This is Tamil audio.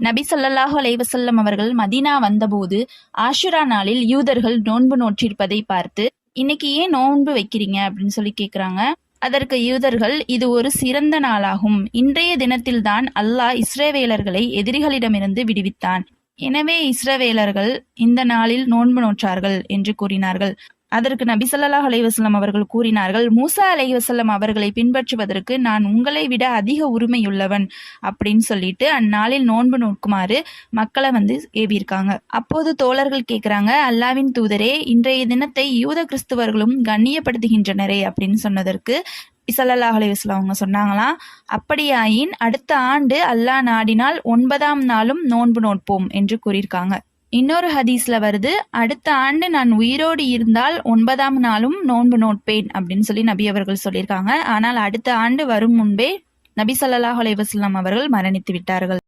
நபி ஸல்லல்லாஹு அலைவசல்லம் அவர்கள் மதீனா வந்தபோது ஆஷுரா நாளில் யூதர்கள் நோன்பு நோற்றிருப்பதை பார்த்து இன்னைக்கு ஏன் நோன்பு வைக்கிறீங்க? அப்படின்னு சொல்லி கேட்குறாங்க அதற்கு யூதர்கள் இது ஒரு சிறந்த நாளாகும். இன்றைய தினத்தில்தான் அல்லாஹ் இஸ்ரேவேலர்களை எதிரிகளிடமிருந்து விடுவித்தான். எனவே இஸ்ரவேலர்கள் இந்த நாளில் நோன்பு நோற்றார்கள் என்று கூறினார்கள். அதற்கு நபி சொல்லாஹ் அலைஹி அவர்கள் கூறினார்கள் மூசா அலைவசல்லம் அவர்களை பின்பற்றுவதற்கு நான் உங்களை விட அதிக உரிமையுள்ளவன் அப்படின்னு சொல்லிட்டு அந்நாளில் நோன்பு நோக்குமாறு மக்களை வந்து ஏவியிருக்காங்க. அப்போது தோழர்கள் கேட்குறாங்க அல்லாவின் தூதரே இன்றைய தினத்தை யூத கிறிஸ்துவர்களும் கண்ணியப்படுத்துகின்றனரே அப்படின்னு சொன்னதற்கு ஸல்லல்லாஹு அலைஹி அவங்க சொன்னாங்களாம் அப்படியாயின் அடுத்த ஆண்டு அல்லாஹ் நாடினால் ஒன்பதாம் நாளும் நோன்பு நோட்போம் என்று கூறியிருக்காங்க. இன்னொரு ஹதீஸ்ல வருது அடுத்த ஆண்டு நான் உயிரோடு இருந்தால் ஒன்பதாம் நாளும் நோன்பு நோட்பேன் அப்படின்னு சொல்லி நபி அவர்கள் சொல்லியிருக்காங்க. ஆனால் அடுத்த ஆண்டு வரும் முன்பே நபி சல்லாஹ் அலைவாஸ்லாம் அவர்கள் மரணித்து விட்டார்கள்.